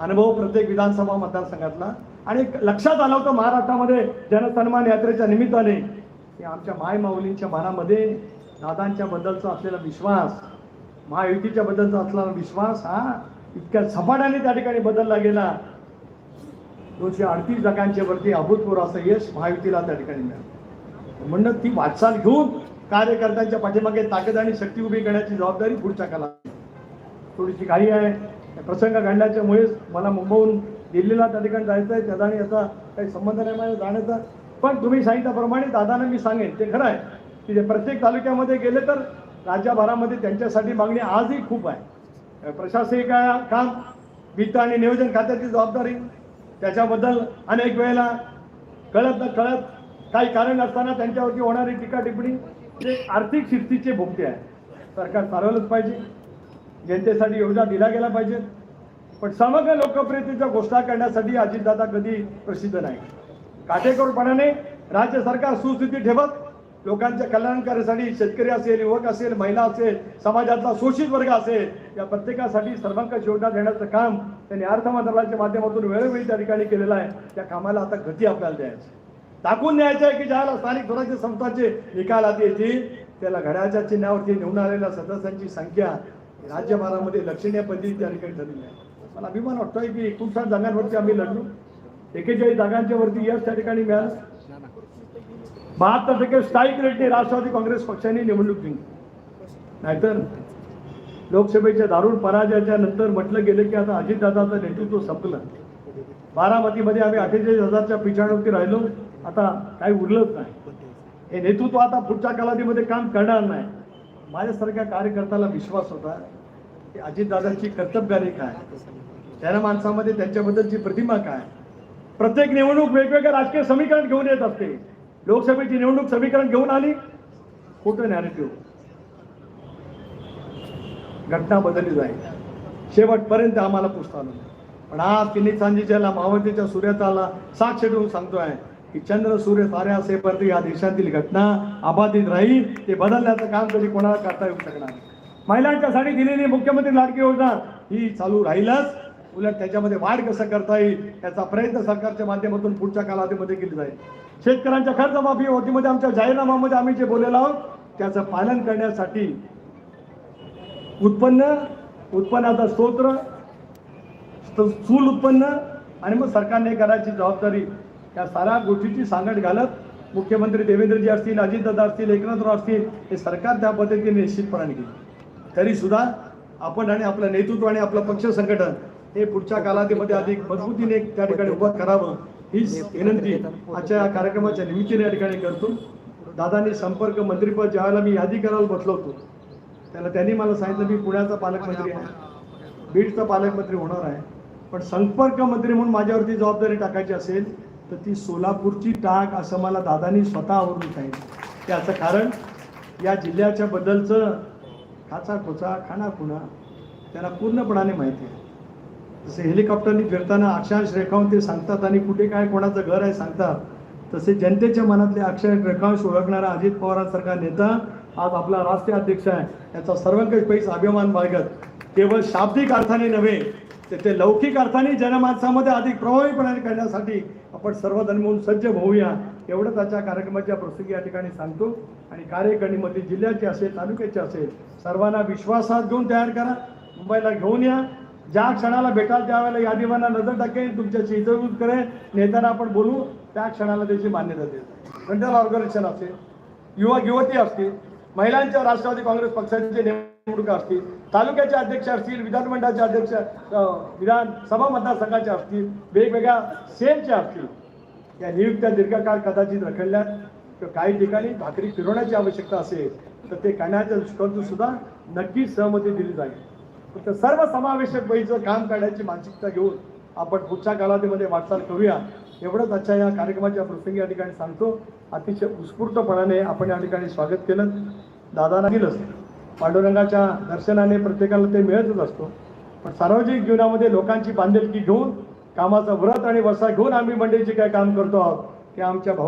अनुभव प्रत्येक विधानसभा मतदारसंघातला. आणि एक लक्षात आलं होतं महाराष्ट्रामध्ये जनसन्मान यात्रेच्या निमित्ताने की आमच्या मायमाऊलींच्या मनामध्ये दादांच्या बद्दलचा असलेला विश्वास महायुतीच्या बद्दलचा असलेला विश्वास हा इतक्या झपाट्याने त्या ठिकाणी बदलला गेला. दोनशे अडतीस जागांच्या वरती अभूतपूर्व असं यश महायुतीला त्या ठिकाणी मिळालं. म्हणणं ती वाटचाल घेऊन कार्यकर्त्यांच्या पाठीमागे ताकद आणि शक्ती उभी करण्याची जबाबदारी पुढच्या काला थोडीशी घाई आहे. प्रसंग घडल्याच्यामुळेच मला मुंबईहून दिल्लीला त्या ठिकाणी जायचं आहे. त्याचा आणि याचा काही संबंध नाही माझ्या जाण्याचा. पण तुम्ही सांगितल्याप्रमाणे दादांना मी सांगेन ते खरं आहे की प्रत्येक तालुक्यामध्ये गेले तर राज्यभरामध्ये त्यांच्यासाठी मागणी आजही खूप आहे. प्रशासकीय काम वित्त आणि नियोजन खात्याची जबाबदारी त्याच्याबद्दल अनेक वेळेला कळत न कळत काही कारण असताना त्यांच्यावरती होणारी टीका टिप्पणी हे आर्थिक शिस्तीचे भोगते आहे. सरकार चालवलंच पाहिजे. जनतेसाठी योजना दिल्या गेल्या पाहिजेत पण समग्र लोकप्रियतेच्या घोषणा करण्यासाठी अजितदादा कधी प्रसिद्ध नाही. काटेकोरपणाने राज्य सरकार सुस्थिती ठेवत लोकांच्या कल्याणकार्यासाठी शेतकरी असेल युवक असेल महिला असेल समाजातला शोषित वर्ग असेल या प्रत्येकासाठी सर्वांकष योजना देण्याचं काम त्यांनी अर्थ मंत्रालयाच्या माध्यमातून वेळोवेळी त्या ठिकाणी केलेलं आहे. त्या कामाला आता गती आपल्याला द्यायची दाखवून द्यायचं आहे की ज्याला स्थानिक स्वराज्य संस्थांचे निकाल आधी येतील त्याला घड्याच्या चिन्हावरती निवडून आलेल्या सदस्यांची संख्या राज्यभरामध्ये लक्षणीय पद्धती त्या ठिकाणी झालेली आहे. मला अभिमान वाटतोय की एकोणसाठ जागांवरती आम्ही लढलो. एकेचाळीस जागांच्या वरती यश त्या ठिकाणी मिळालं. बहात्तर टक्के स्थायिक रेटने राष्ट्रवादी काँग्रेस पक्षाने निवडणूक जिंकली. नाहीतर लोकसभेच्या दारुण पराजयाच्या नंतर म्हटलं गेलं की आता अजितदादाचं नेतृत्व संपलं. बारामतीमध्ये आम्ही अठ्ठेचाळीस हजारच्या पिछाडवरती राहिलो. आता काही उरलंच नाही. हे नेतृत्व आता पुढच्या कालावधीमध्ये काम करणार नाही. माझ्यासारख्या कार्यकर्त्याला विश्वास होता की अजितदादांची कर्तबगारी काय? त्या माणसामध्ये त्यांच्याबद्दलची प्रतिमा काय? प्रत्येक निवडणूक वेगवेगळं राजकीय समीकरण घेऊन येत असते. लोकसभेची निवडणूक समीकरण घेऊन आली. खोटं नॅरेटिव्ह घटना बदलली जाईल. शेवटपर्यंत आम्हाला पुसता आलं पण आज तिन्ही सांजीच्याला महावतीच्या सूर्याताला साक्ष देऊन सांगतोय. की चंद्र सूर्य तारे असेपर्यंत या देशातील घटना अबाधित राहील ते बदलण्याचं काम कधी कोणाला करता येऊ शकणार? महिलांच्यासाठी दिलेली मुख्यमंत्री लाडकी योजना ही चालू राहीलच. उलट त्याच्यामध्ये वाढ कसं करता येईल याचा प्रयत्न सरकारच्या माध्यमातून पुढच्या कालावधीमध्ये केली जाईल. शेतकऱ्यांच्या कर्जमाफी होतीमध्ये आमच्या जाहीरनाम्यामध्ये आम्ही जे बोललेलो आहोत त्याचं पालन करण्यासाठी उत्पन्न उत्पन्नाचा स्तोत्र स्थूल उत्पन्न आणि मग सरकारने करायची जबाबदारी या साऱ्या गोष्टीची सांगड घालत मुख्यमंत्री देवेंद्रजी असतील अजितदादा असतील एकनाथराव असतील हे सरकार त्या पद्धतीने निश्चितपणाने केली तरीसुद्धा आपण आणि आपलं नेतृत्व आणि आपलं पक्ष संघटन हे पुढच्या कालावधीमध्ये अधिक मजबूतीने त्या ठिकाणी उभं करावं हीच विनंती आजच्या या कार्यक्रमाच्या निमित्ताने या ठिकाणी करतो. दादांनी संपर्क मंत्रीपद ज्यावेळेला मी यादी करायला बसलो होतो त्याला त्यांनी मला सांगितलं मी पुण्याचा पालकमंत्री आहे. बीडचा पालकमंत्री होणार आहे. पण संपर्क मंत्री म्हणून माझ्यावरती जबाबदारी टाकायची असेल तर ती सोलापूरची टाक असं मला दादांनी स्वतःवरून सांगितलं. त्याचं कारण या जिल्ह्याच्या बद्दलचं खाचा खोचा खाणाखुणा त्यांना पूर्णपणाने माहिती आहे. जसे हेलिकॉप्टरनी फिरताना अक्षांश रेखावून ते सांगतात आणि कुठे काय कोणाचं घर आहे सांगतात. तसे जनतेच्या मनातले अक्षांश रेखांश ओळखणारा अजित पवारांसारखा नेता आज आपला राष्ट्रीय अध्यक्ष आहे. याचा सर्वांकश पैस अभिमान बाळगत. केवळ शाब्दिक अर्थाने नव्हे तर ते लौकिक अर्थाने जनमानसामध्ये अधिक प्रभावीपणाने करण्यासाठी आपण सर्वजण मिळून सज्ज होऊया. एवढं त्याच्या कार्यक्रमाच्या प्रसंगी या ठिकाणी सांगतो. आणि कार्यकारिणीमध्ये जिल्ह्याचे असेल तालुक्याचे असेल सर्वांना विश्वासात घेऊन तयार करा. मुंबईला घेऊन या. ज्या क्षणाला भेटाल त्यावेळेला यादीवांना नजर टाकेल तुमच्याशी इंटरव्ह्यूज करेल नेत्यांना आपण बोलू. त्या क्षणाला त्याची मान्यता देईल. सेंट्रल ऑर्गनायझेशन असेल युवक युवती असतील महिलांच्या राष्ट्रवादी काँग्रेस पक्षाचे निवडणुका असतील तालुक्याचे अध्यक्ष असतील विधानमंडळाचे अध्यक्ष विधान विधानसभा मतदारसंघाचे असतील वेगवेगळ्या सेलचे असतील या नियुक्त्या दीर्घकाळ कदाचित रखडल्या. तर काही ठिकाणी भाकरी फिरवण्याची आवश्यकता असेल तर ते करण्याच्या सुद्धा नक्की सहमती दिली जाईल. फक्त सर्व समावेशक वहीचं काम करण्याची मानसिकता घेऊन आपण पुढच्या कालावधीमध्ये वाटचाल करूया. एवढंच आजच्या या कार्यक्रमाच्या प्रसंगी या ठिकाणी सांगतो. अतिशय उत्स्फूर्तपणाने आपण या ठिकाणी स्वागत केलं. दादाला दिलंच. पांडुरंगाच्या दर्शनाने प्रत्येकाला ते मिळतच असतो. पण सार्वजनिक जीवनामध्ये लोकांची बांधिलकी घेऊन कामाचा व्रत आणि वसा घेऊन आम्ही मंडळीचे काय काम करतो आहोत ते आमच्या भाऊ